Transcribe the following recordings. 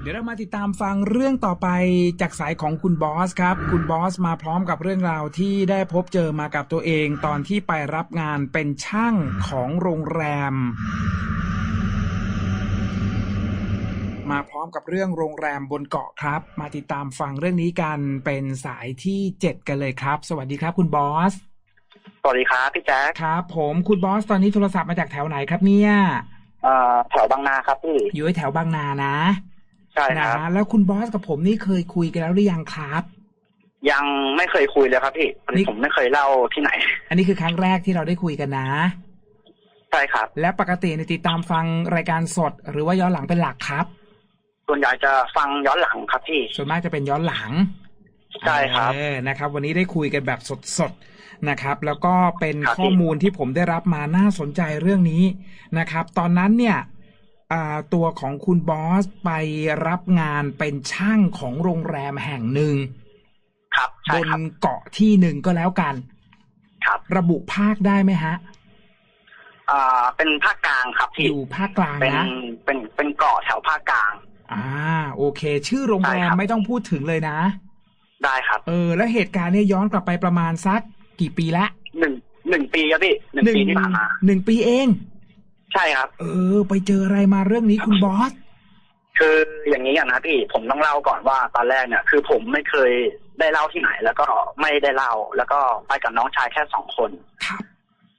เดี๋ยวเรามาติดตามฟังเรื่องต่อไปจากสายของคุณบอสครับ คุณบอสมาพร้อมกับเรื่องราวที่ได้พบเจอมากับตัวเอง ตอนที่ไปรับงานเป็นช่างของโรงแรม มาพร้อมกับเรื่องโรงแรมบนเกาะครับ มาติดตามฟังเรื่องนี้กันเป็นสายที่เจ็ดกันเลยครับ สวัสดีครับ คุณบอสสวัสดีครับพี่แจ๊คครับผมคุณบอสตอนนี้โทรศัพท์มาจากแถวไหนครับเนี่ยเอ่อแถวบางนาครับพี่อยู่แถวบางนานะ ใช่คนะรับแล้วคุณบอสกับผมนี่เคยคุยกันแล้วหรือยังครับยังไม่เคยคุยเลยครับพี่อันนี้นี่ผมไม่เคยเล่าที่ไหน อันนี้คือครั้งแรกที่เราได้คุยกันนะ ใช่ครับ และปกติในยติดตามฟังรายการสด หรือว่าย้อนหลังเป็นหลักครับ ส่วนใหญ่จะฟังย้อนหลังครับพี่ ส่วนมากจะเป็นย้อนหลัง ใช่ครับเออนะครับ วันนี้ได้คุยกันแบบสดๆนะครับ แล้วก็เป็นครับข้อมูลที่ผมได้รับมาน่าสนใจเรื่องนี้นะครับ ตอนนั้นเนี่ยอ่า ตัวของคุณบอสไปรับงานเป็นช่างของโรงแรมแห่งหนึ่งครับบใช่นครับเกาะที่หนึ่งก็แล้วกัน ครับ ระบุภาคได้ไหมฮะอ่าเป็นภาคกลางครับอพี่ยู่ภาคกลางเป็นนะเป็นเป็นเกาะแถวภาคกลาง อ่า โอเค ชื่อโรงแรใช่มครับไม่ต้องพูดถึงเลยนะ ได้ครับ เออ แล้วเหตุการณ์เนี่ยย้อนกลับไปประมาณสักกี่ปีละหนึ่งหนึ่งปีครับพี่หนึ่งปีที่ผ่านมาหนึ่งปีเอง ใช่ครับ เออ ไปเจออะไรมาเรื่องนี้คุณบอส คืออย่างนี้กันนะพี่ผมต้องเล่าก่อนว่าตอนแรกเนี่ย คือผมไม่เคยได้เล่าที่ไหน แล้วก็ไม่ได้เล่าแล้วก็ไปกับน้องชายแค่สองคนครับ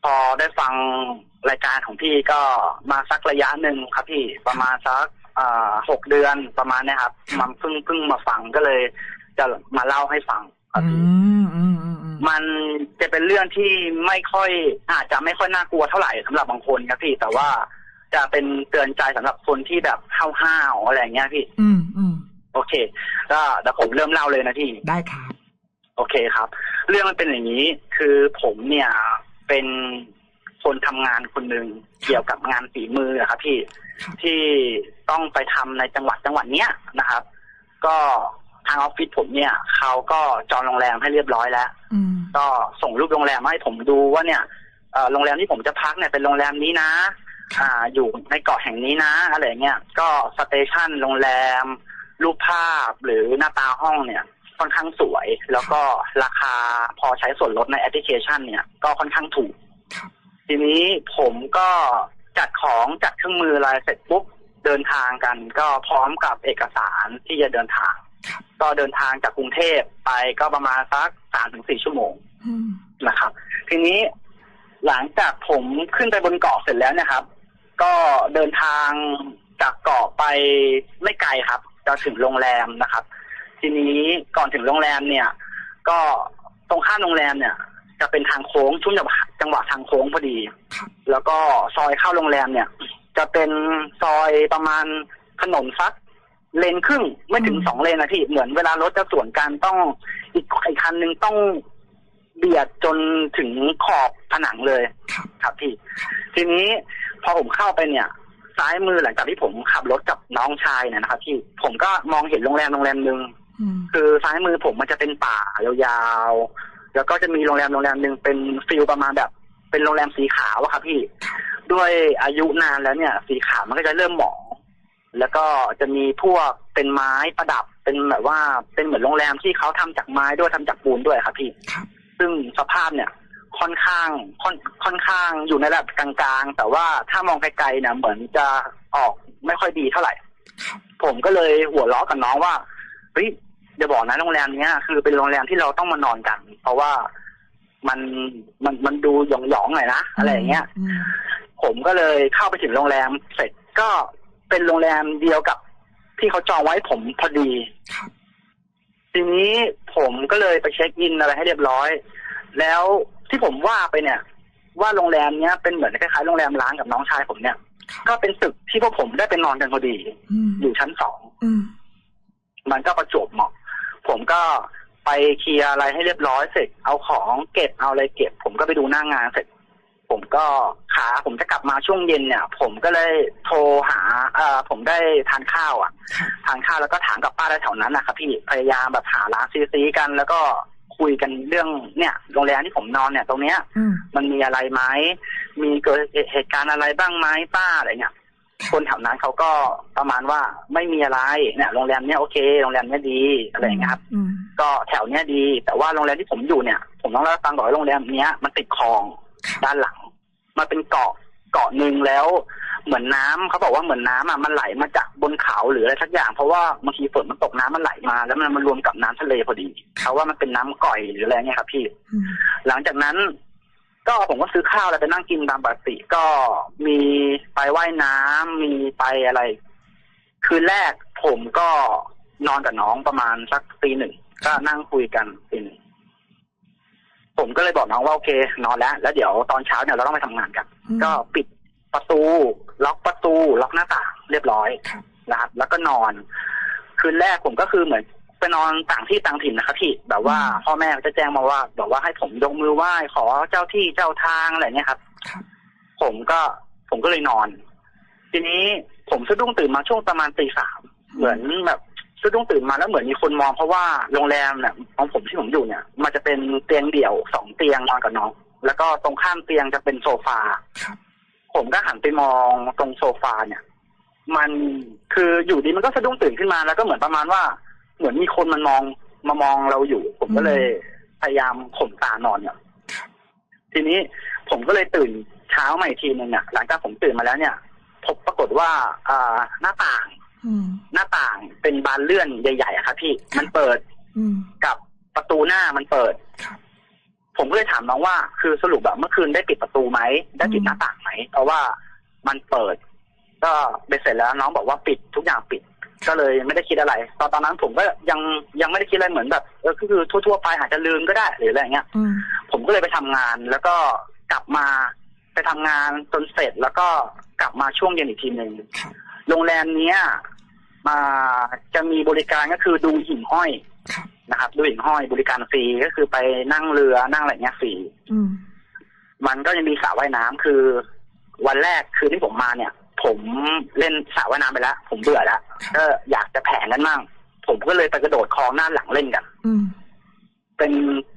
พอได้ฟังรายการของพี่ก็มาสักระยะหนึ่งครับพี่ประมาณสักอ่าหกเดือนประมาณเนี้ยครับ มันเพิ่งเพิ่งมาฟังก็เลย จะมาเล่าให้ฟังครับอืพี่มอืมอืมอื มมันจะเป็นเรื่องที่ไม่ค่อยอาจจะไม่ค่อยน่ากลัวเท่าไหร่สำหรับบางคนครับพี่ แต่ว่าจะเป็นเตือนใจสำหรับคนที่แบบห้าวๆอะไรอย่างเงี้ยพี่ อืมอืมโอเคก็เดี๋ยวผมเริ่มเล่าเลยนะพี่ได้ครับโอเคครับ เรื่องมันเป็นอย่างนี้ คือผมเนี่ยเป็นคนทำงานคนหนึ่งเกี่ยวกับงานฝีมืออะครับพี่ครับที่ต้องไปทำในจังหวัดจังหวัดเนี้ยนะครับ ก็ ทางออฟฟิศผมเนี่ยเขาก็จองโรงแรมให้เรียบร้อยแล้วอืมก็ส่งรูปโรงแรมมาให้ผมดูว่าเนี่ยเอ่อโรงแรมที่ผมจะพักเนี่ยเป็นโรงแรมนี้นะ อ่า อยู่ในเกาะแห่งนี้นะอะไรเงี้ยก็สเตชันโรงแรม รูปภาพหรือหน้าตาห้องเนี่ย ค่อนข้างสวย แล้วก็ราคาพอใช้ส่วนลดในแอปพลิเคชัน เนี่ยก็ค่อนข้างถูกครับทีนี้ผมก็จัดของจัดเครื่องมืออะไรเสร็จปุ๊บเดินทางกัน ก็พร้อมกับเอกสารที่จะเดินทางครับ ก็เดินทางจากกรุงเทพไปก็ประมาณสักสามถึงสี่ชั่วโมงอืมนะครับ ทีนี้หลังจากผมขึ้นไปบนเกาะเสร็จแล้วเนะครับ ก็เดินทางจากเกาะไปไม่ไกลครับจะถึงโรงแรมนะครับ ทีนี้ก่อนถึงโรงแรมเนี่ย ก็ตรงข้ามโรงแรมเนี่ย จะเป็นทางโค้งช่วงจังหวะจังหวะทางโค้งพอดีครับแล้วก็ซอยเข้าโรงแรมเนี่ย จะเป็นซอยประมาณถนนสัก เลนครึ่งไม่ถึงอืมสองเลนนะพี่เหมือนเวลารถจะสวนกันต้อง อีกอีกคันหนึ่งต้องเบียดจนถึงขอบผนังเลยครับครับพี่ ทีนี้พอผมเข้าไปเนี่ย ซ้ายมือหลังจากที่ผมขับรถกับน้องชายเนี่ยนะครับพี่ผมก็มองเห็นโรงแรมโรงแรมหนึ่งอืมคือซ้ายมือผมมันจะเป็นป่ายาวๆแล้วก็จะมีโรงแรมโรงแรมหนึ่งเป็นฟิลประมาณแบบ เป็นโรงแรมสีขาวอะครับพี่ ด้วยอายุนานแล้วเนี่ย สีขาวมันก็จะเริ่มหมอง แล้วก็จะมีพวกเป็นไม้ประดับเป็นแบบว่าเป็นเหมือนโรงแรมที่เขาทำจากไม้ด้วยทำจากปูนด้วยครับพี่ครับซึ่งสภาพเนี่ยค่อนข้างค่อนค่อนข้างอยู่ในระดับกลางๆ แต่ว่าถ้ามองไกลๆเนี่ยเหมือนจะออกไม่ค่อยดีเท่าไหร่ครับผมก็เลยหัวเราะกับน้องว่าเฮ้ยอย่าบอกนะโรงแรมเนี้ยคือเป็นโรงแรมที่เราต้องมานอนกัน เพราะว่ามันมันมันดูหยองๆหน่อยนะอะไรอย่างเงี้ยอืมผมก็เลยเข้าไปถึงโรงแรมเสร็จก็ เป็นโรงแรมเดียวกับที่เขาจองไว้ผมพอดีครับทีนี้ผมก็เลยไปเช็คอินอะไรให้เรียบร้อย แล้วที่ผมว่าไปเนี่ย ว่าโรงแรมเนี้ยเป็นเหมือนคล้ายๆโรงแรมร้างกับน้องชายผมเนี่ยครับก็เป็นตึกที่พวกผมได้ไปนอนกันพอดีอืมอยู่ชั้นสองอืมมันก็ประจวบเหมาะ ผมก็ไปเคลียร์อะไรให้เรียบร้อยเสร็จ เอาของเก็บเอาอะไรเก็บ ผมก็ไปดูหน้างานเสร็จ ผมก็ขาผมจะกลับมาช่วงเย็นเนี่ย ผมก็เลยโทรหาเอ่อผมได้ทานข้าวอะครับทานข้าวแล้วก็ถามกับป้าแถวๆนั้นนะครับพี่พยายามแบบหาร้านซีซีกันแล้วก็คุยกันเรื่องเนี่ยโรงแรมที่ผมนอนเนี่ย ตรงเนี้ยอืมมันมีอะไรไหมมีเกิดเหตุการณ์อะไรบ้างไหมป้าอะไรเงี้ยคนแถวนั้นเขาก็ประมาณว่าไม่มีอะไรเนี่ยโรงแรมเนี้ยโอเคโรงแรมเนี้ยดีอะไรอย่างเงี้ยครับอืมก็แถวเนี้ยดี แต่ว่าโรงแรมที่ผมอยู่เนี่ย ผมต้องเล่าให้ฟังก่อนว่าโรงแรมเนี้ยมันติดคลองครับ ด้านหลัง มันเป็นเกาะเกาะหนึ่งแล้ว เหมือนน้ำเขาบอกว่าเหมือนน้ำอะมันไหลมาจากบนเขาหรืออะไรสักอย่าง เพราะว่าบางทีฝนมันตกน้ำมันไหลมา แล้วมันมารวมกับน้ำทะเลพอดีเขาว่ามันเป็นน้ำก่อยหรืออะไรเงี้ยครับพี่อืมหลังจากนั้น ก็ผมก็ซื้อข้าวแล้วไปนั่งกินตามปกติก็มีไปว่ายน้ำมีไปอะไร คืนแรกผมก็นอนกับน้องประมาณสักตีหนึ่งก็นั่งคุยกันตีหนึ่ง ผมก็เลยบอกน้องว่าโอเคนอนแล้ว แล้วเดี๋ยวตอนเช้าเนี่ยเราต้องไปทำงานกันอืมก็ปิดประตู ล็อกประตู ล็อกหน้าต่างเรียบร้อยครับนะครับแล้วก็นอน คืนแรกผมก็คือเหมือนไปนอนต่างที่ต่างถิ่นนะครับพี่แบบว่าพ่อแม่ก็จะแจ้งมาว่าบอกว่าให้ผมยกมือไหว้ขอเจ้าที่เจ้าทางอะไรเนี่ยครับครับผมก็ผมก็เลยนอน ทีนี้ผมสะดุ้งตื่นมาช่วงประมาณตีสามเหมือนแบบ สะดุ้งตื่นมาแล้วเหมือนมีคนมองเพราะว่าโรงแรมเนี่ยของผมที่ผมอยู่เนี่ย มันจะเป็นเตียงเดี่ยวสองเตียงนอนกับน้อง แล้วก็ตรงข้ามเตียงจะเป็นโซฟาครับผมก็หันไปมองตรงโซฟาเนี่ย มันคืออยู่ดีมันก็สะดุ้งตื่นขึ้นมาแล้วก็เหมือนประมาณว่า เหมือนมีคนมันมองมามองเราอยู่ ผมก็เลยพยายามข่มตานอนเนี่ยครับทีนี้ผมก็เลยตื่นเช้าใหม่ทีนึงเนี่ยหลังจากผมตื่นมาแล้วเนี่ย พบปรากฏว่าอ่าหน้าต่างอืม หน้าต่างเป็นบานเลื่อนใหญ่ๆอะครับพี่มันเปิดอืมกับประตูหน้ามันเปิดครับผมก็เลยถามน้องว่า คือสรุปแบบเมื่อคืนได้ปิดประตูไหมได้ปิดอืมหน้าต่างไหมเพราะว่ามันเปิด ก็เบ็ดเสร็จแล้วน้องบอกว่าปิดทุกอย่างปิด ก็เลยไม่ได้คิดอะไร ตอนตอนนั้นผมก็ยังยังไม่ได้คิดอะไรเหมือนแบบเออก็คือทั่วๆไปอาจจะลืมก็ได้หรืออะไรอย่างเงี้ยอืมผมก็เลยไปทำงานแล้วก็กลับมาไปทำงานจนเสร็จแล้วก็กลับมาช่วงเย็นอีกทีหนึ่งครับ โรงแรมเนี้ยมาจะมีบริการก็คือดูหิ่งห้อยครับนะครับ ดูหิ่งห้อยบริการฟรีก็คือไปนั่งเรือนั่งอะไรเงี้ยฟรีอืมมันก็จะมีสระว่ายน้ำคือ วันแรกคืนที่ผมมาเนี่ย ผมเล่นสระว่ายน้ำไปแล้วผมเบื่อแล้วก็อยากจะแผงกันมั่งผมก็เลยไปกระโดดคลองหน้าหลังเล่นกันอืมเป็น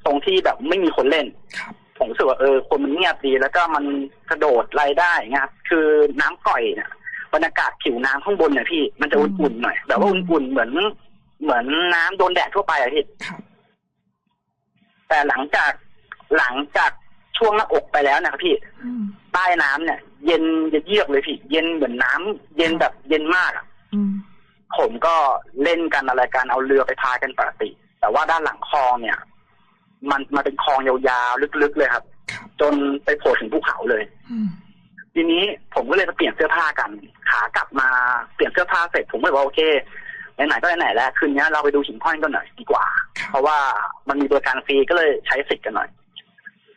ตรงที่แบบไม่มีคนเล่นครับผมรู้สึกว่าเออคนมันเงียบดีแล้วก็มันกระโดดอะไรได้เงี้ยครับคือน้ำก่อยเนี่ย บรรยากาศผิวน้ำข้างบนเนี่ยพี่มันจะอุ่นๆหน่อยแบบว่าอุ่นๆเหมือน เหมือนน้ำโดนแดดทั่วไปอะพี่ครับแต่หลังจากหลังจากช่วงหน้าอกไปแล้วนะครับพี่อืมใต้น้ำเนี่ย เย็นเยือกเลยพี่ เย็นเหมือนน้ำเย็นแบบเย็นมากอะอืมผมก็เล่นกันอะไรกันเอาเรือไปพายกันปกติ แต่ว่าด้านหลังคลองเนี่ย มันมันเป็นคลองยาวๆลึกๆเลยครับครับจนไปโผล่ถึงภูเขาเลยอืม ทีนี้ผมก็เลยไปเปลี่ยนเสื้อผ้ากัน ขากลับมาเปลี่ยนเสื้อผ้าเสร็จผมก็เลยบอกว่าโอเคไหนๆก็ไหนๆแล้วคืนนี้เราไปดูหิ่งห้อยกันหน่อยดีกว่าครับเพราะว่ามันมีบริการฟรีก็เลยใช้สิทธิ์กันหน่อย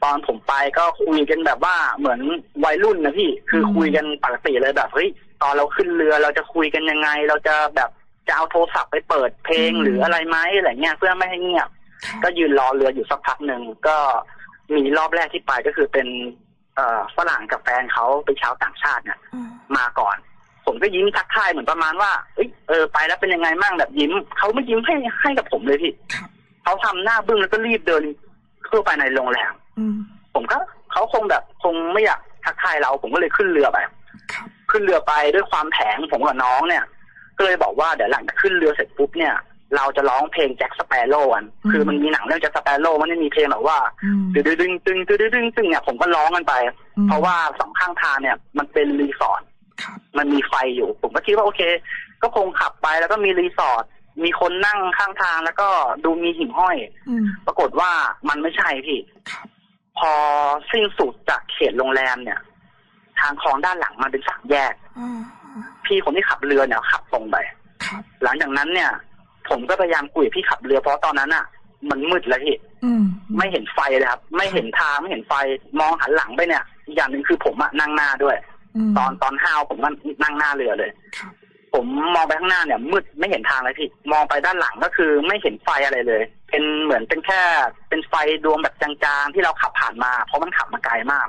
ตอนผมไปก็คุยกันแบบว่าเหมือนวัยรุ่นนะพี่คือคุยกันปกติเลยแบบเฮ้ยตอนเราขึ้นเรือเราจะคุยกันยังไง เราจะแบบจะเอาโทรศัพท์ไปเปิดเพลงหรืออะไรไหมอะไรเงี้ยเพื่อไม่ให้เงียบครับก็ยืนรอเรืออยู่สักพักหนึ่งก็มีรอบแรกที่ไปก็คือเป็น เอ่อฝรั่งกับแฟนเขาเป็นชาวต่างชาติเนี่ยอืมมาก่อน ผมก็ยิ้มทักทายเหมือนประมาณว่าเอ้ยเออไปแล้วเป็นยังไงมั่งแบบยิ้มเขาไม่ยิ้มให้ให้กับผมเลยพี่ครับเขาทำหน้าบึ้งแล้วก็รีบเดินเข้าไปในโรงแรมอืมผมก็เขาคงแบบคงไม่อยากทักทายเรา ผมก็เลยขึ้นเรือไปครับขึ้นเรือไปด้วยความแผงผมกับน้องเนี่ยก็เลยบอกว่าเดี๋ยวหลังจากขึ้นเรือเสร็จปุ๊บเนี่ย เราจะร้องเพลงแจ็คสเปโร่กันคือมันมีหนังเรื่องแจ็คสเปโร่มันจะมีเพลงแบบว่าอืมตึงตึงตึงตึงตึงตึงตึงเนี่ยผมก็ร้องกันไปอืมเพราะว่าสองข้างทางเนี่ยมันเป็นรีสอร์ทครับมันมีไฟอยู่ ผมก็คิดว่าโอเค ก็คงขับไปแล้วก็มีรีสอร์ทมีคนนั่งข้างทางแล้วก็ดูมีหิ่งห้อยอืมปรากฏว่ามันไม่ใช่พี่ครับพอสิ้นสุดจากเขตโรงแรมเนี่ย ทางคลองด้านหลังมันเป็นสามแยกอ่าพี่คนที่ขับเรือเนี่ยขับตรงไปครับหลังจากนั้นเนี่ย ผมก็พยายามคุยกับพี่ขับเรือเพราะตอนนั้นอะ มันมืดแล้วพี่อืมไม่เห็นไฟเลยครับ ไม่เห็นทางไม่เห็นไฟมองหันหลังไปเนี่ยอีกอย่างหนึ่งคือผมอะนั่งหน้าด้วยมตอนตอนห้าวผมก็นั่งหน้าเรือเลยครับผมมองไปข้างหน้าเนี่ย มืดไม่เห็นทางเลยพี่มองไปด้านหลังก็คือไม่เห็นไฟอะไรเลย เป็นเหมือนเป็นแค่ เป็นไฟดวงแบบจางๆที่เราขับผ่านมา เพราะมันขับมาไกลมาก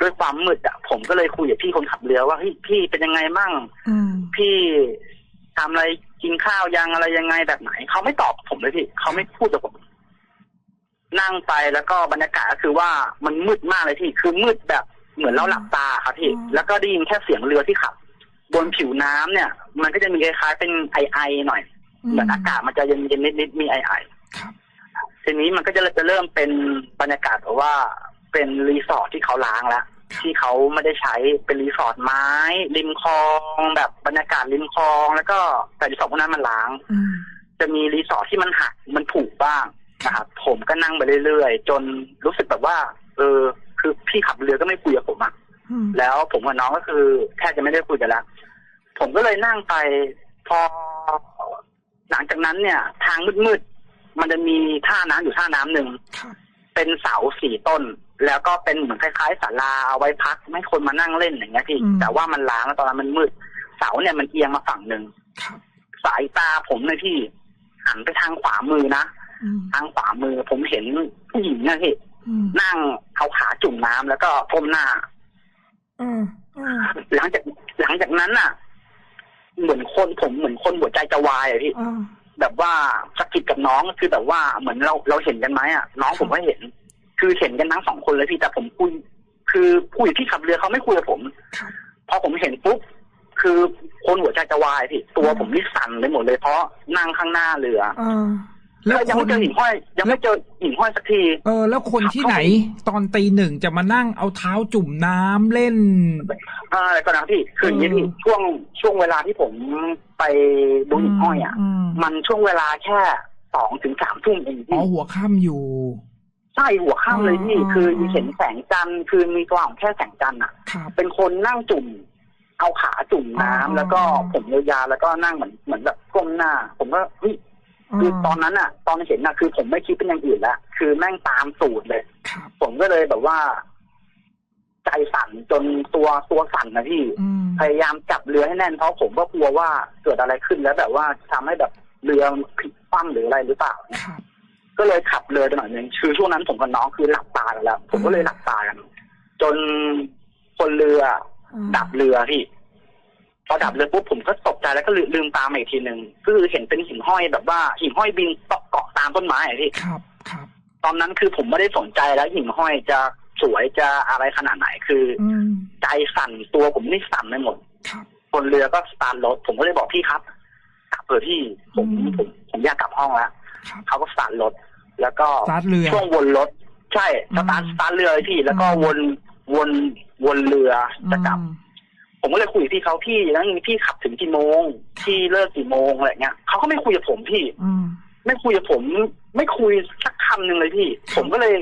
ด้วยความมืดอะผมก็เลยคุยกับพี่คนขับเรือว่าเฮ้ยพี่เป็นยังไงมั่งอืมพี่ทำอะไร กินข้าวยังอะไรยังไงแบบไหนเขาไม่ตอบผมเลยพี่เขาไม่พูดกับผม นั่งไปแล้วก็บรรยากาศก็คือว่ามันมืดมากเลยพี่ คือมืดแบบเหมือนเราหลับตาครับพี่ แล้วก็ได้ยินแค่เสียงเรือที่ขับบนผิวน้ำเนี่ย มันก็จะมีคล้ายๆเป็นไอไอๆหน่อยเหมือนอากาศมันจะเย็นๆนิดๆมีไอไอครับทีนี้มันก็จะจะเริ่มเป็นบรรยากาศแบบว่าเป็นรีสอร์ทที่เขาล้างแล้ว ที่เขาไม่ได้ใช้เป็นรีสอร์ทไม้ ริมคลองแบบบรรยากาศริมคลอง แล้วก็แต่รีสอร์ทพวกนั้นมันล้างอืมจะมีรีสอร์ทที่มันหักมันผุบ้างนะครับผมก็นั่งไปเรื่อยๆ จนรู้สึกแบบว่า เออ คือพี่ขับเรือก็ไม่คุยกับผมอะอืมแล้วผมกับน้องก็คือแทบจะไม่ได้คุยกันแล้วผมก็เลยนั่งไปพอหลังจากนั้นเนี่ย ทางมืดๆมันจะมีท่าน้ำอยู่ท่าน้ำหนึ่งครับ เป็นเสาสี่ต้น แล้วก็เป็นเหมือนคล้ายๆศาลาเอาไว้พักไม่ให้คนมานั่งเล่นอย่างเงี้ยพี่แต่ว่ามันล้างแล้วตอนนั้นมันมืด เสาเนี่ยมันเอียงมาฝั่งหนึ่งครับสายตาผมเลยพี่หันไปทางขวามือนะอืมทางขวามือผมเห็นผู้หญิงนะพี่อืมนั่งเอาขาจุ่มน้ำแล้วก็ก้มหน้า อืมอืมหลังจากหลังจากนั้นน่ะ เหมือนคนผมเหมือนคนหัวใจจะวายอะพี่อ่า แบบว่าสะกิดกับน้องคือแบบว่าเหมือนเราเราเห็นกันไหมอะน้องผมก็เห็น คือเห็นกันทั้งสองคนเลยพี่แต่ผมคุยคือผู้ที่ขับเรือเขาไม่คุยกับผมพอผมเห็นปุ๊บคือคนหัวใจจะวายพี่ตัวผมนี่สั่นไปหมดเลยเพราะนั่งข้างหน้าเรืออ แล้แล้ววยังคไม่นเจอหิ่งห้อย ยังไม่เจอหิ่งห้อยสักที เออ แล้วคนที่ไหน ตอนตีหนึ่งจะมานั่งเอาเท้าจุ่มน้ำเล่นอ่าอะไรก็นะพี่คืออย่างนี้พี่อืมช่วงช่วงเวลาที่ผมไปดูหิ่งห้อยอะมมันช่วงเวลาแค่สองถึงสามทุ่มเองอ๋อพี่หัวค่ำอยู่ใช่หัวค่ำเลยพี่อ๋อคือเห็นแสงจันทร์คือมีตัวของแค่แสงจันทร์อะครับเป็นคนนั่งจุ่ม เอาขาจุ่มน้ำอ๋อแล้วก็ผมยาวๆแล้วก็นั่งเหมือนเหมือนแบบก้มหน้า ผมก็เฮ้ย คือตอนนั้นอะตอนเห็นอะคือผมไม่คิดเป็นอย่างอื่นแล้วคือแม่งตามสูตรเลยครับผมก็เลยแบบว่า ใจสั่นจนตัวตัวสั่นนะพี่อืมพยายามจับเรือให้แน่นเพราะผมก็กลัวว่าเกิดอะไรขึ้นแล้วแบบว่าทำให้แบบเรือพลิกคว่ำหรืออะไรหรือเปล่าเนี่ยครับก็เลยขับเรือไปหน่อยหนึงคือช่วงนั้นผมกับน้องคือหลับตากันแล้ว ผมก็เลยหลับตากันจนคนเรือดับเรือพี่ พอดับเรือปุ๊บผมก็ตกใจแล้วก็ลืมลืมตามมาอีกทีหนึ่งคือเห็นเป็นหิ่งห้อยแบบว่าหิ่งห้อยบินเกาะตามต้นไม้อะพี่ครับครับตอนนั้นคือผมไม่ได้สนใจแล้วหิ่งห้อยจะสวยจะอะไรขนาดไหนคืออืมใจสั่นตัวผมนี่สั่นไปหมดครับคนเรือก็สตาร์ทรถผมก็เลยบอกพี่ครับกลับเถอะพี่ผมอืมผมผมอยากกลับห้องแล้วครับเขาก็สตาร์ทรถแล้วก็สตาร์ทเรือช่วงวนรถ ใช่สตาร์ทอืมสตาร์ทเรือเลยพี่ แล้วก็อืมวนวนวนเรือจะกลับอืม ผมก็เลยคุยกับพี่เขาพี่แล้วนี่พี่ขับถึงกี่โมงพี่เลิกกี่โมงอะไรเงี้ยเขาก็ไม่คุยกับผมพี่อืมไม่คุยกับผม ไม่คุยสักคำหนึ่งเลยพี่ ผมก็เลย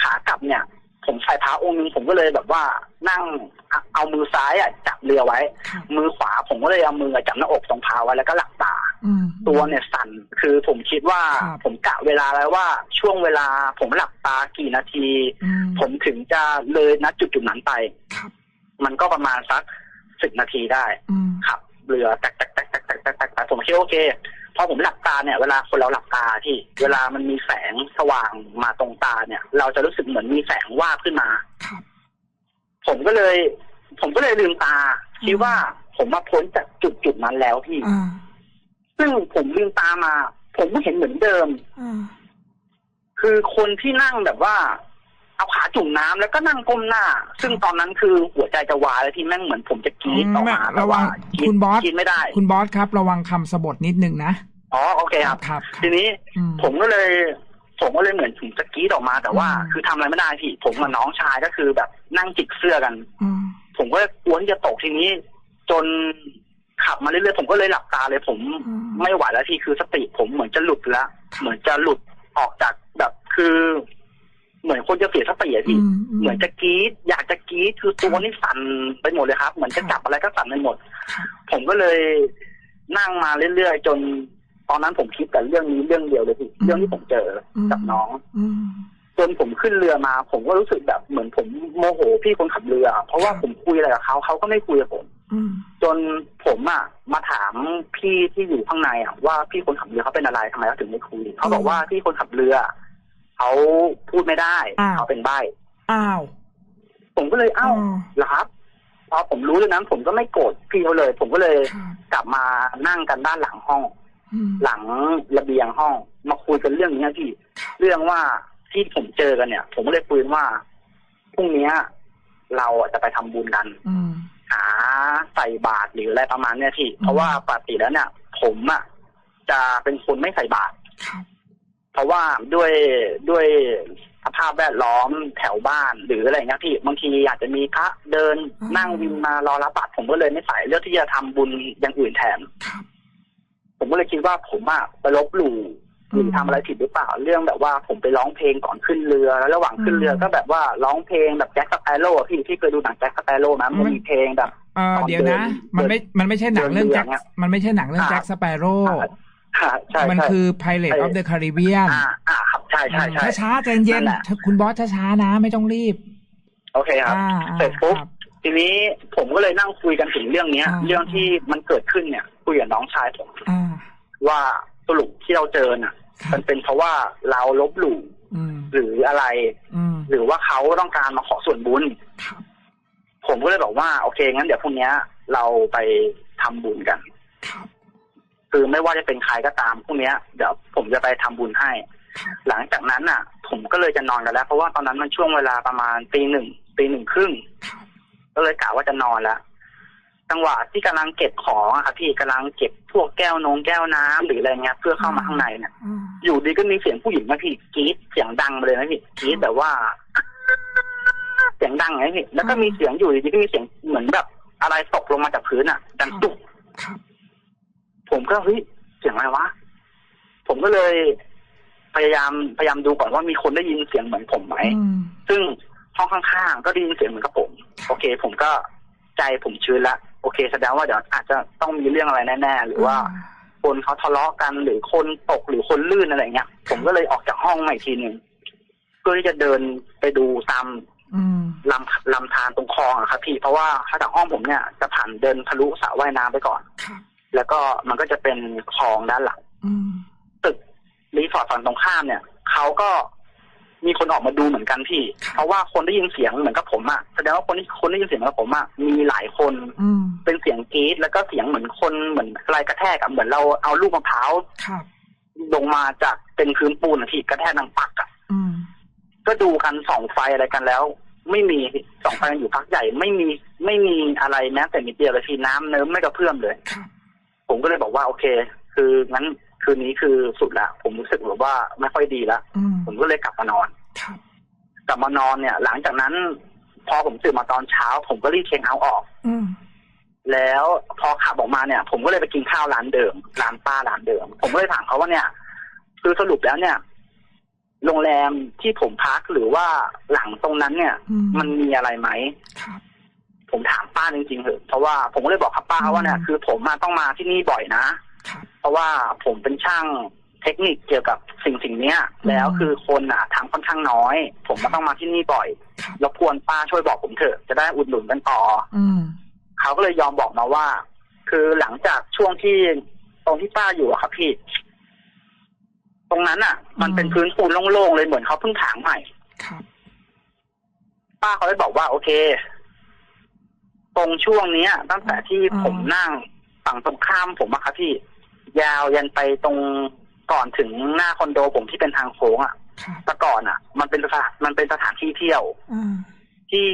ขากลับเนี่ย ผมใส่พระองค์หนึงผมก็เลยแบบว่านั่งเอาเอามือซ้ายอะจับเรือไว้ครับมือขวาผมก็เลยเอามือจับหน้าอกตรงพาไว้แล้วก็หลับตาอืมตัวเนี่ยสั่นคือผมคิดว่าครับผมกะเวลาแล้วว่าช่วงเวลา ผมหลับตากี่นาทีอืมผมถึงจะเลยณจุดจุดๆนั้นไปครับมันก็ประมาณสัก สิบนาทีได้ครับเรือแตกแตกแตกแตกแตกแตกแตกผมคิดโอเคพอผมหลับตาเนี่ยเวลาคนเราหลับตาที่ เวลามันมีแสงสว่างมาตรงตาเนี่ย เราจะรู้สึกเหมือนมีแสงวาบขึ้นมาผมก็เลย ผมก็เลยลืมตาคิดว่าผมมาพ้นจากจุดจุดนั้นแล้วพี่ซึ่งผมลืมตามา ผมก็เห็นเหมือนเดิมคือคนที่นั่งแบบว่า เอาขาจุ่มน้ำแล้วก็นั่งก้มหน้า ซึ่งตอนนั้นคือหัวใจจะวายแล้วที่แม่งเหมือนผมจะกรีดออกมาแต่ระวัว่างกรีดคุณบอสกรีดไม่ได้ คุณบอสครับ ระวังคำสะบดนิดนึงนะอ๋อโอเคครับครับทีนี้อืมผมก็เลยผมก็เลยเหมือนผมจะกรีดออกมา แต่ว่าอืมคือทำอะไรไม่ได้พี่ ผมกับน้องชายก็คือแบบนั่งจิกเสื้อกันอืมผมก็กลัวที่จะตกทีนี้ จนขับมาเรื่อยๆผมก็เลยหลับตาเลยผมอืมไม่ไหวแล้วพี่คือสติผมเหมือนจะหลุดแล้วเหมือนจะหลุดออกจากแบบคือ เหมือนคนจะเสียสติอะพี่อืเหมือนจะกรีดอยากจะกรีดคือตัวนี่สั่นไปหมดเลยครับ เหมือนจะจับอะไรก็สั่นไปหมดครับผมก็เลยนั่งมาเรื่อยๆจนตอนนั้นผมคิดแต่เรื่องนี้เรื่องเดียวเลยพี่เรื่องที่ผมเจอกับน้องอืมจนผมขึ้นเรือมา ผมก็รู้สึกแบบเหมือนผมโมโหพี่คนขับเรือ เพราะว่าผมคุยอะไรกับเขาเขาก็ไม่คุยกับผมอืมจนผมอะมาถามพี่ที่อยู่ข้างในอะว่าพี่คนขับเรือเขาเป็นอะไรทำไมเขาถึงไม่คุยเขาบอกว่าพี่คนขับเรือ เขาพูดไม่ได้ อ้าว เขาเป็นใบ้อ้าว ผมก็เลยเอ้าอ๋อ เหรอครับพอผมรู้เรื่องนั้น ผมก็ไม่โกรธพี่เขาเลย ผมก็เลยครับกลับมานั่งกันด้านหลังห้อง อืม หลังระเบียงห้อง มาคุยกันเรื่องนี้พี่ เรื่องว่าที่ผมเจอกันเนี่ย ผมก็เลยคุยว่าพรุ่งเนี้ย เราอะจะไปทำบุญกัน อืม หาใส่บาตรหรืออะไรประมาณเนี้ยพี่ เพราะว่าปกติแล้วเนี่ย ผมอะจะเป็นคนไม่ใส่บาตร ครับ เพราะว่าด้วยด้วยสภาพแวดล้อมแถวบ้านหรืออะไรเงี้ยพี่บางทีอาจจะมีพระเดินอืมนั่งวินมารอรับบาตรผมก็เลยไม่ใส่เลือกที่จะทำบุญอย่างอื่นแทนครับผมก็เลยคิดว่าผมอะไปลบหลู่หรือมทำอะไรผิดหรือเปล่าเรื่องแบบว่าผมไปร้องเพลงก่อนขึ้นเรือแล้วระหว่างขึ้นเรืออมก็แบบว่าร้องเพลงแบบแจ็คสเปโร่อะพี่ที่เคยดูหนังแจ็คสเปโร่นะมันไม่มีเพลงแบบเออตอนเดี๋ยวนะเดินมันไม่มันไม่ใช่หนังเรื่องเดินแจ็คเรือเนี่ยมันไม่ใช่หนังเรื่องอ่าแจ็คสเปโร่อ่าใช่ มันใช่คือ Pirate ไอ้ of the Caribbean อ่าอ่าครับใช่ใช่ใช่ช้าๆใจเย็นั่นนแหละๆคุณบอสช้าๆนะไม่ต้องรีบ โอเคครับอ่าอ่าเสร็จปุ๊บครับทีนี้ผมก็เลยนั่งคุยกันถึงเรื่องเนี้ยอ่าเรื่องที่มันเกิดขึ้นเนี่ยคุยกับน้องชายผมอ่าว่าสรุปที่เราเจอน่ะครัมับนเป็นเพราะว่าเราลบหลู่อืมหรืออะไรอืมหรือว่าเขาต้องการมาขอส่วนบุญครับผมก็เลยบอกว่า โอเคงั้นเดี๋ยวพรุ่งนี้เราไปทำบุญกัน ครับคือไม่ว่าจะเป็นใครก็ตามพรุ่งนี้เดี๋ยวผมจะไปทำบุญให้ครับหลังจากนั้นน่ะ ผมก็เลยจะนอนกันแล้ว เพราะว่าตอนนั้นมันช่วงเวลาประมาณตีหนึ่งตีหนึ่งครึ่งครับก็เลยกะว่าจะนอนแล้วจังหวะที่กำลังเก็บของอะครับพี่กำลังเก็บพวกแก้วนงแก้วน้ำหรืออะไรเงี้ยเพื่อเข้ามาข้างในเนี่ยอ่าอยู่ดีก็มีเสียงผู้หญิงนะพี่กรี๊ดเสียงดังมาเลยนะพี่กรี๊ดแบบว่า เสียงดังไงพี่แล้วก็มีเสียงอยู่ดีก็มีเสียงเหมือนแบบ อะไรตกลงมาจากพื้นอะดังตุ๊บครับ ผมก็เฮ้ยเสียงอะไรวะ ผมก็เลยพยายามพยายามดูก่อนว่ามีคนได้ยินเสียงเหมือนผมไหมอืมซึ่งห้องข้างๆก็ได้ยินเสียงเหมือนกับผม โอเค ผมก็ใจผมชื้นละ โอเคแสดงว่าเดี๋ยวอาจจะต้องมีเรื่องอะไรแน่ๆหรือว่าคนเขาทะเลาะกันหรือคนตกหรือคนลื่นอะไรเงี้ย ผมก็เลยออกจากห้องใหม่ทีหนึ่งเพื่อที่จะเดินไปดูตามอืมลำลำธารตรงคลองอะครับพี่เพราะว่าถ้าจากห้องผมเนี่ยจะผ่านเดินทะลุสระว่ายน้ำไปก่อนครับ แล้วก็มันก็จะเป็นคลองด้านหลังอืมตึกรีสอร์ทฝั่งตรงข้ามเนี่ยเขาก็มีคนออกมาดูเหมือนกันพี่ เพราะว่าคนได้ยินเสียงเหมือนกับผมอะแสดงว่าคนที่คนได้ยินเสียงเหมือนกับผมอะมีหลายคนอืมเป็นเสียงกรี๊ดแล้วก็เสียงเหมือนคนเหมือนอะไรกระแทกอะเหมือนเราเอาลูกมะพร้าวครับลงมาจากเป็นพื้นปูนอะพี่กระแทกดังปักอะอืมก็ดูกันส่องไฟอะไรกันแล้ว ไม่มีส่องไฟกันอยู่พักใหญ่ ไม่มีไม่มีอะไรแม้แต่นิดเดียวเลยพี่น้ำเนิ้มไม่กระเพื่อมเลยครับ ผมก็เลยบอกว่าโอเค คืองั้นคืนนี้คือสุดละผมรู้สึกแบบว่าไม่ค่อยดีละอืมผมก็เลยกลับมานอนครับกลับมานอนเนี่ย หลังจากนั้น พอผมตื่นมาตอนเช้า ผมก็รีบเช็คเอาท์ออกอืมแล้วพอขับออกมาเนี่ย ผมก็เลยไปกินข้าวร้านเดิมร้านป้าร้านเดิม ผมก็เลยถามเขาว่าเนี่ย คือสรุปแล้วเนี่ย โรงแรมที่ผมพักหรือว่าหลังตรงนั้นเนี่ยอืมมันมีอะไรไหมครับ ผมถามป้าจริงๆเหอะเพราะว่าผมก็เลยบอกกับป้าว่าเนี่ยอืมคือ ผมมาต้องมาที่นี่บ่อยนะครับเพราะว่าผมเป็นช่างเทคนิคเกี่ยวกับสิ่งสิ่งเนี้ยอืมแล้วคือคนอะทำค่อนข้างน้อย ผมก็ต้องมาที่นี่บ่อยครับรบกวนป้าช่วยบอกผมเถอะจะได้อุดหนุนกันต่ออืมเขาก็เลยยอมบอกมาว่า คือหลังจากช่วงที่ตรงที่ป้าอยู่อะครับพี่ ตรงนั้นอะ มันเป็นพื้นปูนโล่งๆเลยเหมือนเขาเพิ่งถางใหม่ครับป้าเขาเลยบอกว่า โอเค ตรงช่วงเนี้ย ตั้งแต่ที่อืมผมนั่งฝั่งตรงข้ามผมอะครับพี่ ยาวยันไปตรงก่อนถึงหน้าคอนโดผมที่เป็นทางโค้งอะครับแต่ก่อนอะมันเป็นสถานมันเป็นสถานที่เที่ยวอืมที่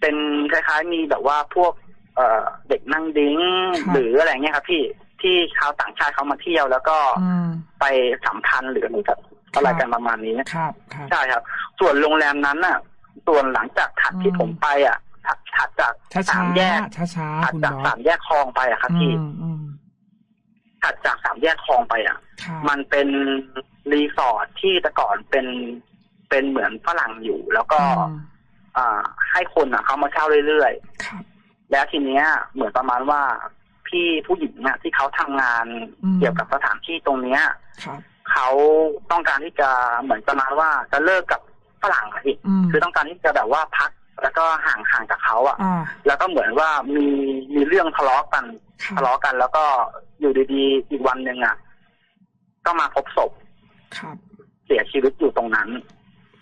เป็นคล้ายๆ มีแบบว่าพวก เอ่อเด็กนั่งดิ้งครับหรืออะไรเงี้ยครับ พี่ที่ชาวต่างชาติเขามาเที่ยวแล้วก็อืมไปสัมพันธ์หรืออะไรกับอะไรกันประมาณนี้ครับครับใช่ครับ ส่วนโรงแรมนั้นน่ะ ส่วนหลังจากถัดที่อืมผมไปอะ ถัดถัดจากช้าสามแยกช้าช้าถัดๆคุณจากบอสาสมแยกคลองไปอะครับอืพี่มอืมถัดจากสามแยกคลองไปอะครับมันเป็นรีสอร์ทที่แต่ก่อนเป็นเป็นเหมือนฝรั่งอยู่ แล้วก็ อืมอ่า ให้คนอะเขามาเช่าเรื่อยครับๆแล้วทีเนี้ยเหมือนประมาณว่าพี่ผู้หญิงอะที่เขาทำงานอืม เกี่ยวกับสถานที่ตรงเนี้ยครับ เขาต้องการที่จะเหมือนประมาณว่าจะเลิกกับฝรั่งอะพี่อืมคือต้องการที่จะแบบว่าพัก แล้วก็ห่างห่างจากเขาอะอ่าแล้วก็เหมือนว่ามีมีเรื่องทะเลาะกันครับทะเลาะกัน แล้วก็อยู่ดีๆอีกวันหนึ่งอะ ก็มาพบศพครับ เสียชีวิตอยู่ตรงนั้น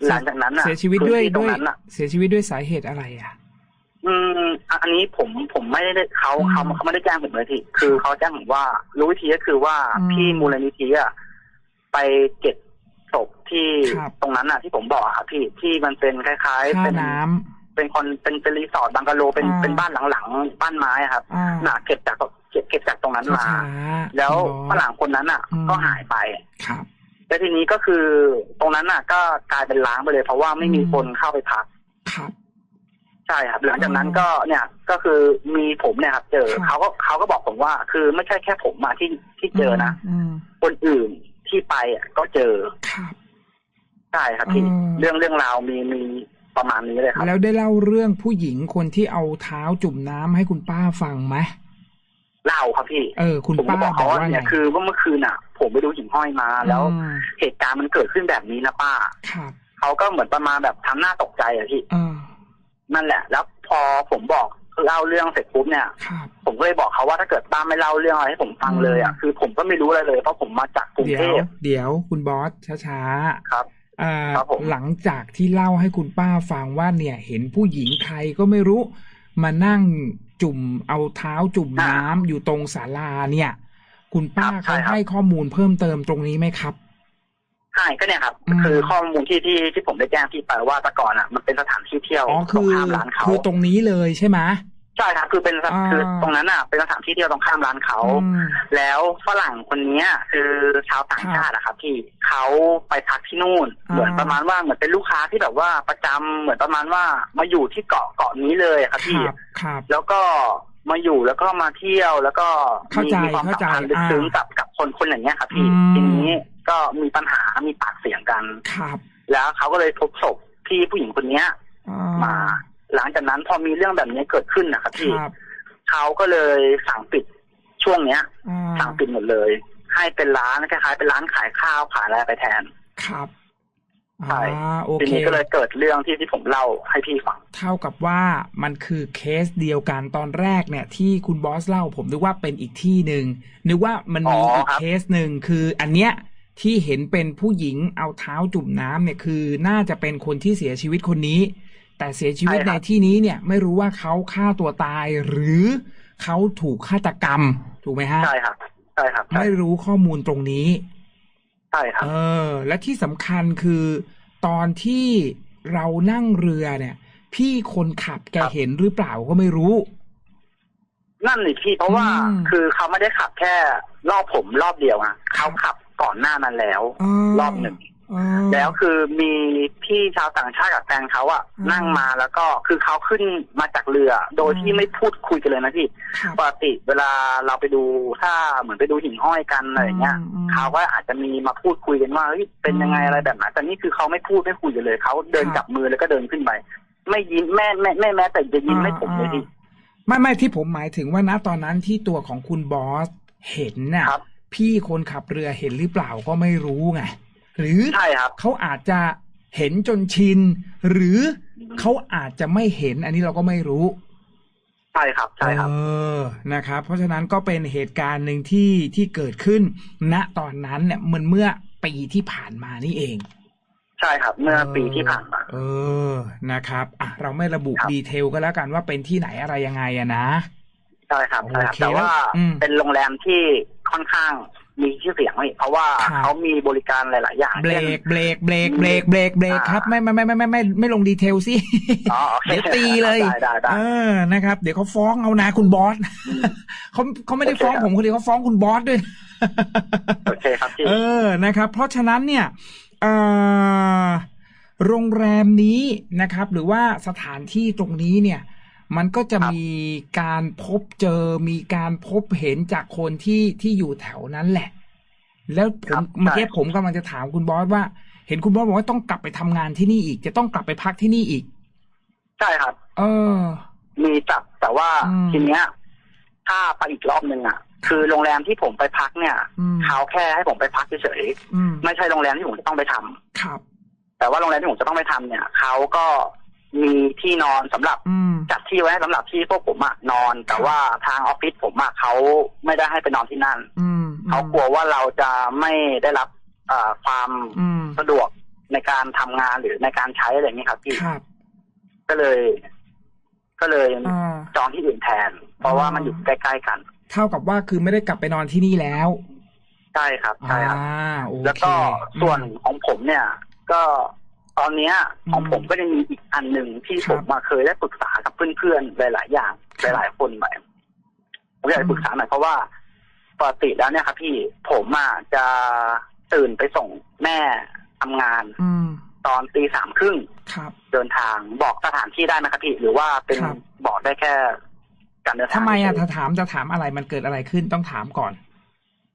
หลังจากนั้นอะเสียชีวิตด้วยพื้นที่ตรด้งวยนั้นอะเสียชีวิตด้วยสาเหตุอะไรอะ อืมอะอันนี้ผมผมไม่ได้เขาอืมเขาเขาไม่ได้แจ้งผมเลยทีคือเขาแจ้งผมว่า รู้วิธีก็คือว่าอืมพี่มูลนิธิอะไปเก็บศพที่ครับตรงนั้นอะ ที่ผมบอกอะครับพี่ที่มันเป็นคล้ายๆค่าเป็นน้ำ เป็นคนเป็นเป็นรีสอร์ทบังกะโลเป็นอ่าเป็นบ้านหลังๆบ้านไม้อะครับอ่าน่ะเก็บจากเก็บเก็บจากตรงนั้นมา ช้าๆแล้วคุณบฝอสรั่งคนนั้นอะ อืม ก็หายไป ครับ แล้วทีนี้ก็คือตรงนั้นน่ะ ก็กลายเป็นล้างไปเลย เพราะว่าไม่มีอืมคนเข้าไปพักครับ ใช่ครับ หลังจากนั้นก็เนี่ยก็คือมีผมเนี่ยครับเจอครับเขาก็เขาก็บอกผมว่า คือไม่ใช่แค่ผมอะที่ที่เจอนะอืมคนอื่นที่ไปอะก็เจอครับ ใช่ครับพี่อืม เรื่องเรื่องราวมีมี ประมาณนี้เลยครับ แล้วได้เล่าเรื่องผู้หญิงคนที่เอาเท้าจุ่มน้ำให้คุณป้าฟังไหมเล่าครับพี่ เออ คุณผมก็ป้าบอกบอเขากว่าว่าไงเนี่ยคือว่าเมื่อคืนอะ ผมไปดูหิ่งห้อยมา แล้วอืมเหตุการณ์มันเกิดขึ้นแบบนี้นะป้าครับเขาก็เหมือนประมาณแบบทำหน้าตกใจอะพี่เออนั่นแหละ แล้วพอผมบอกเล่าเรื่องเสร็จปุ๊บเนี่ยครับผมก็เลยบอกเขาว่าถ้าเกิดป้าไม่เล่าเรื่องอะไรให้ผมฟังเลยอะอืมคือผมก็ไม่รู้อะไรเลยเพราะผมมาจากกรุงเดี๋เทยวพเดี๋ยว คุณบอสช้าครับๆอ่าครับผม หลังจากที่เล่าให้คุณป้าฟังว่าเนี่ย เห็นผู้หญิงใครก็ไม่รู้ มานั่งจุ่มเอาเท้าจุ่มน้ำอยู่ตรงศาลาเนี่ย คุณป้าเขาให้ข้อมูลเพิ่มเติมตรงนี้ไหมครับใช่ก็เนี่ยครับอืมคือข้อมูลที่ที่ที่ผมได้แจ้งพี่ไปว่าแต่ก่อนอะ มันเป็นสถานที่เที่ยวอ๋อตรคืงอข้ามร้านเขาคือตรงนี้เลยใช่ไหม ใช่ครับคือเป็นสถอ่าคือตรงนั้นอะเป็นสถานที่เที่ยวตรงข้ามร้านเขาอืมแล้วฝรั่งคนเนี้ย คือชาวต่างชาติอะครับพี่เขาไปพักที่นู่นอ่าเหมือนประมาณว่าเหมือนเป็นลูกค้าที่แบบว่าประจำเหมือนประมาณว่ามาอยู่ที่เกาะเกาะนี้เลยอะครับคพี่รับครับแล้วก็มาอยู่แล้วก็มาเที่ยวแล้วก็เข้าใจมีความสัมพันธ์ลึกซึ้งเข้าใจกับกับคนคนอย่างเงี้ยครับพี่อืมทีนี้ก็มีปัญหามีปากเสียงกันครับ แล้วเขาก็เลยพบศพพี่ผู้หญิงคนเนี้ยอ่มา หลังจากนั้นพอมีเรื่องแบบนี้เกิดขึ้นนะครับพี่ครับเขาก็เลยสั่งปิดช่วงเนี้ยอ่าสั่งปิดหมดเลย ให้เป็นร้านคล้ายๆเป็นร้านขายข้าวขายอะไรไปแทนครับใช่อ่าโอทีเคนี้ก็เลยเกิดเรื่องที่ที่ผมเล่าให้พี่ฟัง เท่ากับว่ามันคือเคสเดียวกันตอนแรกเนี่ย ที่คุณบอสเล่าผมนึกว่าเป็นอีกที่หนึ่งนึกว่ามันมีอ๋ออีกครับเคสหนึ่งคืออันเนี้ยที่เห็นเป็นผู้หญิงเอาเท้าจุ่มน้ำเนี่ยคือ น่าจะเป็นคนที่เสียชีวิตคนนี้ แต่เสียชีวิตในที่นี้เนี่ยไม่รู้ว่าเขาฆ่าตัวตายหรือเขาถูกฆาตกรรม ถูกไหมฮะใช่ครับใช่ครับใช่ไม่รู้ข้อมูลตรงนี้ใช่ครับเออ และที่สำคัญคือตอนที่เรานั่งเรือเนี่ย พี่คนขับแกครับเห็นหรือเปล่าก็ไม่รู้ นั่นนี่พี่เพราะว่าอืมคือเขาไม่ได้ขับแค่รอบผมรอบเดียวอะเขาขับก่อนหน้านั้นแล้ว รอบหนึ่งอ๋อ แล้วคือมีพี่ชาวต่างชาติกับแฟนเขาอะอืมนั่งมาแล้วก็คือเขาขึ้นมาจากเรือ โดยอืมที่ไม่พูดคุยกันเลยนะพี่ครับปกติเวลาเราไปดูถ้าเหมือนไปดูหิ่งห้อยกันอะไรอย่างเงี้ยอืมอืมเขาก็อาจจะมีมาพูดคุยกันว่าเฮ้ยเป็นยังไงอืมอะไรแบบไหนแต่นี่คือเขาไม่พูดไม่คุยกันเลยเขาเดินครับจับมือแล้วก็เดินขึ้นไป ไม่ยิ้มแม่แม่แม่แม้แต่จะยิ้มให้ผมเลยพี่ไม่ไม่ที่ผมหมายถึงว่าณตอนนั้นที่ตัวของคุณบอสเห็นน่ะครับพี่คนขับเรือเห็นหรือเปล่าก็ไม่รู้ไง หรือใช่ครับเขาอาจจะเห็นจนชิน หรือเขาอาจจะไม่เห็น อันนี้เราก็ไม่รู้ใช่ครับใช่ครับเออนะครับ เพราะฉะนั้นก็เป็นเหตุการณ์หนึ่งที่ที่เกิดขึ้น ณตอนนั้นเนี่ยมันเมื่อปีที่ผ่านมานี่เอง ใช่ครับ เมื่อปีที่ผ่านมา เออนะครับ อะเราไม่ระบุครับดีเทลก็แล้วกันว่าเป็นที่ไหนอะไรยังไงอะนะใช่ครับใช่ครับโอเคแต่ว่าแล้วอืมเป็นโรงแรมที่ค่อนข้าง มีชื่อเสียงพี่เพราะว่าครับเขามีบริการหลาย ๆ อย่างเบรช่นกเบรกเบรกเบรกเบรกเบรกอ่าครับไม่ไม่ไม่ไม่ไม่ไม่ไม่ลงดีเทลสิอ๋อโอเคเดี๋ยวตีเลยได้ได้ได้เออนะครับ เดี๋ยวเขาฟ้องเอานะคุณบอสเขาเขาไม่ได้ฟ้องโอเคครับผมคนเดียวเขาฟ้องคุณบอสด้วยโอเคครับพี่เออนะครับ เพราะฉะนั้นเนี่ยเอ่อโรงแรมนี้นะครับ หรือว่าสถานที่ตรงนี้เนี่ย มันก็จะครับมีการพบเจอมีการพบเห็นจากคนที่ที่อยู่แถวนั้นแหละ แล้วผมเมื่อกี้ผมกำลังจะถามคุณบอสว่า เห็นคุณบอสบอกว่าต้องกลับไปทำงานที่นี่อีก จะต้องกลับไปพักที่นี่อีก ใช่ครับ เออ มีจับแต่ว่าอืมทีเนี้ย ถ้าไปอีกรอบหนึ่งอะ คือโรงแรมที่ผมไปพักเนี่ยอืมเขาแค่ให้ผมไปพักเฉยอืมๆไม่ใช่โรงแรมที่ผมจะต้องไปทำครับ แต่ว่าโรงแรมที่ผมจะต้องไปทำเนี่ยเขาก็มีที่นอนสำหรับอืม จัดที่ไว้ให้สำหรับที่พวกผมอะนอน แต่ว่าทางออฟฟิศผมอะเขาไม่ได้ให้ไปนอนที่นั่นอืมเขากลัวว่าเราจะไม่ได้รับเอ่อความอืมสะดวกในการทำงานหรือในการใช้อะไรอย่างนี้ครับพี่ครับก็เลย ก็เลยอ่าจองที่อื่นแทน เพราะว่ามันอยู่ใกล้ๆกัน เท่ากับว่าคือไม่ได้กลับไปนอนที่นี่แล้วใช่ครับใช่ครับอ่าโอเคแล้วก็ส่วนของผมเนี่ย ก็ ตอนเนี้ยอืมของผมก็จะมีอีกอันหนึ่งที่ครัผบมมาเคยได้ปรึกษากับเพื่อนๆหลาย ๆ อย่างครับหลายๆคนไปผมอยากอืจะมปรึกษาหน่อยเพราะว่าปกติแล้วเนี่ยครับพี่ผมอะจะตื่นไปส่งแม่ทำงาน อืมตอนตีสามครึ่งครับเดินทางบอกสถานที่ได้ไหมครับพี่ หรือว่าเป็นครับบอกได้แค่การเดินทางทำไมอะเฉถ้ายถามจะถามอะไรมันเกิดอะไรขึ้นต้องถามก่อน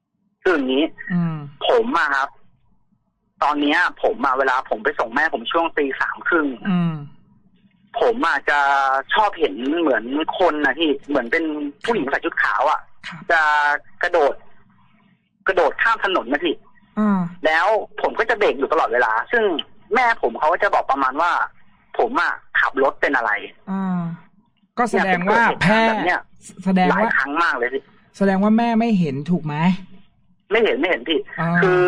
ๆคืออย่างนี้อืมผมอะครับ ตอนเนี้ย ผมอะเวลาผมไปส่งแม่ผมช่วงตีสามครึ่งอืม ผมอาจจะชอบเห็นเหมือนคนนะที่เหมือนเป็นผู้หญิงใส่ชุดขาวอะ่ะครับ จะกระโดด กระโดดข้ามถนนนะพี่อ่าแล้วผมก็จะเบรกอยู่ตลอดเวลา ซึ่งแม่ผมเขาก็จะบอกประมาณว่า ผมอะขับรถเป็นอะไร อ่าก็แสดงว่าเนี่ยแพ้เป็นเกิดเหตุการณ์แบบเนี้ย แสดงหลายว่า ครั้งมากเลยพี่แสดงว่าแม่ไม่เห็นถูกไหมไม่เห็นไม่เห็นพี่ อ่าคือ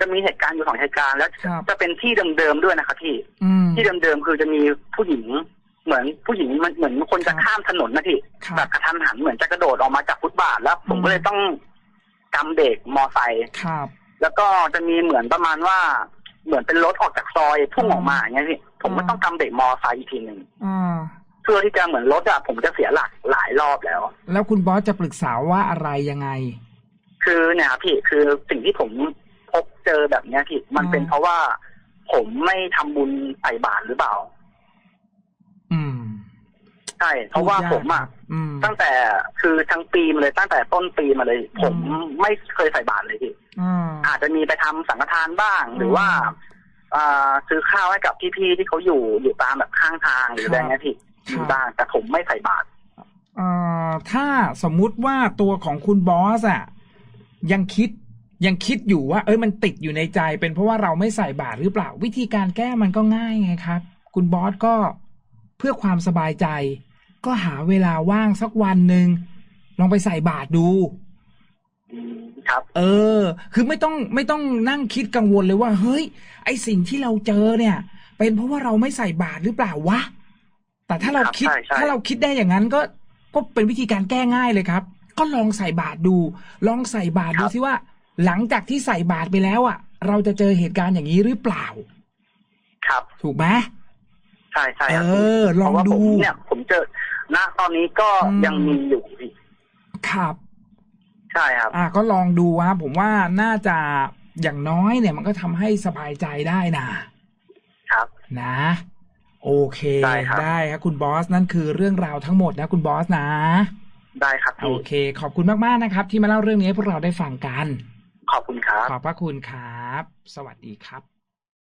จะมีเหตุการณ์อยู่สองเหตุการณ์แล้วครับ จะเป็นที่เดิมๆด้วยนะครับพี่ อืม ที่เดิมๆคือจะมีผู้หญิง เหมือนผู้หญิงมันเหมือนคนจะครับข้ามถนนนะพี่ครับแบบกระทันหันเหมือนจะกระโดดออกมาจากฟุตบาทแล้ว ผมอืม ก็เลยต้องกำเบรกมอไซค์ครับ แล้วก็จะมีเหมือนประมาณว่า เหมือนเป็นรถออกจากซอยพุ่งออกมาอย่างเงี้ยพี่ผมก็อืมต้องกำเบรกมอไซค์อีกทีหนึ่งอ่า เพื่อที่จะเหมือนรถอะผมจะเสียหลักหลายรอบแล้ว แล้วคุณบอสจะปรึกษาว่าอะไรยังไง คือเนี่ยครับพี่คือสิ่งที่ผมพบ เจอแบบเนี้ยพี่มันอืมเป็นเพราะว่าผมไม่ทำบุญใส่บาตรหรือเปล่า อืมใช่ เพราะว่าผมอะอืม ตั้งแต่คือทั้งปีมาเลยตั้งแต่ต้นปีมาเลยผมอืมไม่เคยใส่บาตรเลยพี่อ่าอาจจะมีไปทำสังฆทานบ้าง หรือว่าอืมอ่าซื้อข้าวให้กับพี่ๆที่เขาอยู่อยู่ตามแบบข้างทางหรือครับอะไรเงี้ยพี่ครับ มีบ้างแต่ผมไม่ใส่บาตร เอ่อถ้าสมมุติว่าตัวของคุณบอสอะยังคิด ยังคิดอยู่ว่า เอ้ยมันติดอยู่ในใจ เป็นเพราะว่าเราไม่ใส่บาตรหรือเปล่า วิธีการแก้มันก็ง่ายไงครับ คุณบอสก็เพื่อความสบายใจ ก็หาเวลาว่างสักวันหนึ่งลองไปใส่บาตรดูอืมครับ เออ คือไม่ต้องไม่ต้องนั่งคิดกังวลเลยว่า เฮ้ย ไอสิ่งที่เราเจอเนี่ย เป็นเพราะว่าเราไม่ใส่บาตรหรือเปล่าวะแต่ถ้าเราครับคิดใช่ใช่ถ้าเราคิดได้อย่างนั้นก็ก็เป็นวิธีการแก้ง่ายเลยครับ ก็ลองใส่บาตรดู ลองใส่บาตรดูสิว่า หลังจากที่ใส่บาตรไปแล้วอะ เราจะเจอเหตุการณ์อย่างนี้หรือเปล่า ครับ ถูกไหมใช่ใช่ครับเออ ลองเพราะว่าดูผมเนี่ย ผมเจอณตอนนี้ก็อืมยังมีอยู่พี่ครับ ใช่ครับ อะก็ลองดูว่าผมว่าน่าจะอย่างน้อยเนี่ย มันก็ทำให้สบายใจได้นะครับ นะ โอเคได้ครับได้ครับ คุณบอสนั่นคือเรื่องราวทั้งหมดนะ คุณบอสนะได้ครับ โอพี่เค ขอบคุณมาก ๆ นะครับ ที่มาเล่าเรื่องนี้ให้พวกเราได้ฟังกัน ขอบคุณครับ ขอบพระคุณครับ สวัสดีครับ